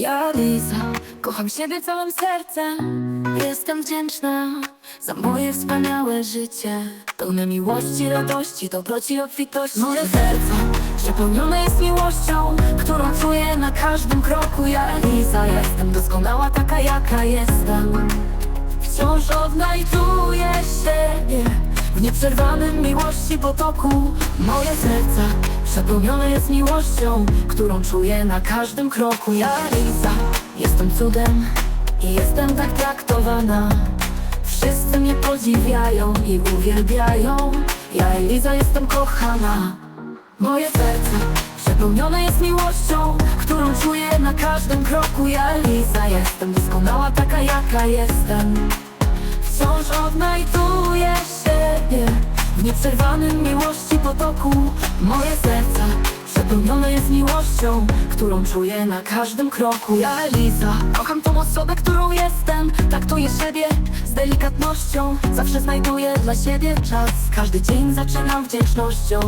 Ja Liza, kocham siebie całym sercem. Jestem wdzięczna za moje wspaniałe życie. Pełne miłości, radości, dobroci obfitości. Moje serce przepełnione jest miłością Którą czuję na każdym kroku. Ja Liza, jestem doskonała taka jaka jestem. Wciąż odnajduję siebie W nieprzerwanym miłości potoku. Moje serce przepełnione jest miłością Którą czuję na każdym kroku. Ja Liza, jestem cudem I jestem tak traktowana. Wszyscy mnie podziwiają i uwielbiają. Ja Eliza jestem kochana. Moje serce przepełnione jest miłością Którą czuję na każdym kroku. Ja Eliza jestem doskonała taka jaka jestem. Wciąż odnajduję siebie W nieprzerwanym miłości potoku. Moje serce jest miłością Którą czuję na każdym kroku. Ja Eliza, kocham tą osobę, którą jestem. Traktuję siebie z delikatnością. Zawsze znajduję dla siebie czas. Każdy dzień zaczynam wdzięcznością.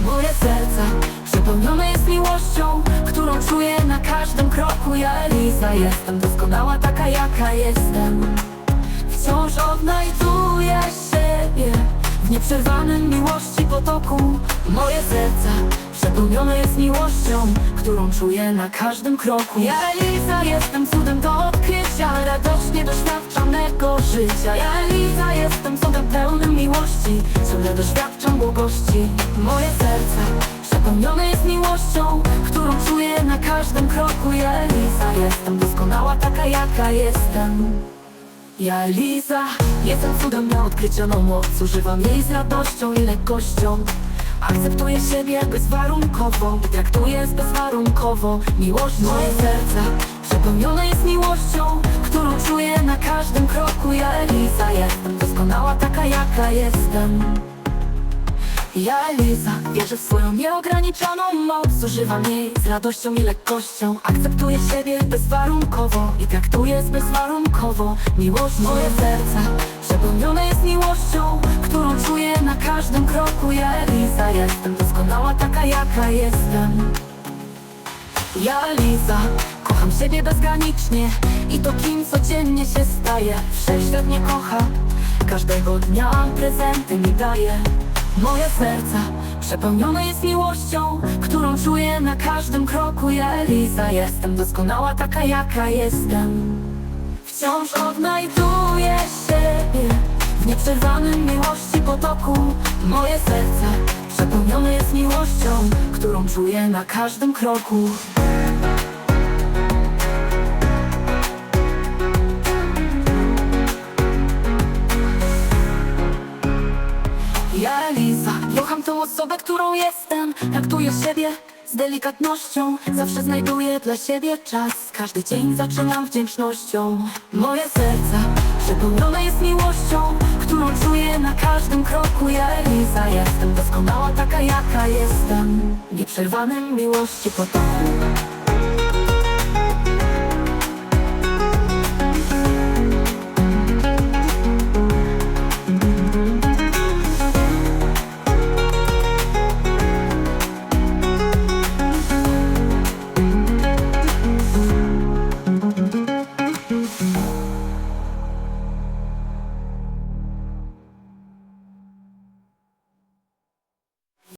Moje serce przepełnione jest miłością Którą czuję na każdym kroku. Ja Eliza, jestem doskonała taka jaka jestem. Wciąż odnajduję siebie W nieprzerwanym miłości potoku. Moje serce przepełnione jest miłością Którą czuję na każdym kroku. Ja Eliza jestem cudem do odkrycia Radośnie doświadczanego życia. Ja Eliza jestem cudem pełnym miłości. Ciągle doświadczam błogości Moje serce przepełnione jest miłością Którą czuję na każdym kroku. Ja Eliza jestem doskonała taka jaka jestem. Ja Liza, jestem cudem na odkrycia no moc. Używam jej z radością i lekkością Akceptuję siebie bezwarunkowo I traktuję bezwarunkowo. Miłość moje serce Przepełnione jest miłością Którą czuję na każdym kroku. Ja Eliza, jestem doskonała taka jaka jestem ja Eliza, wierzę w swoją nieograniczoną moc. Używam jej z radością i lekkością. Akceptuję siebie bezwarunkowo I traktuję bezwarunkowo Miłość moje serce Przepełnione jest miłością Którą czuję na każdym kroku. Ja Eliza, jestem doskonała taka jaka jestem. Ja Liza, kocham siebie bezgranicznie I to kim codziennie się staje Wszechświat mnie kocha Każdego dnia prezenty mi daje Moje serce przepełnione jest miłością Którą czuję na każdym kroku. Ja Eliza, jestem doskonała taka jaka jestem. Wciąż odnajduję siebie W nieprzerwanym miłości potoku. Moje serce przepełnione jest miłością Którą czuję na każdym kroku tą osobę, którą jestem. Traktuję siebie z delikatnością. Zawsze znajduję dla siebie czas. Każdy dzień zaczynam wdzięcznością. Moje serce przepełnione jest miłością Którą czuję na każdym kroku. Ja Eliza, jestem doskonała taka jaka jestem. Nieprzerwanym miłości potoku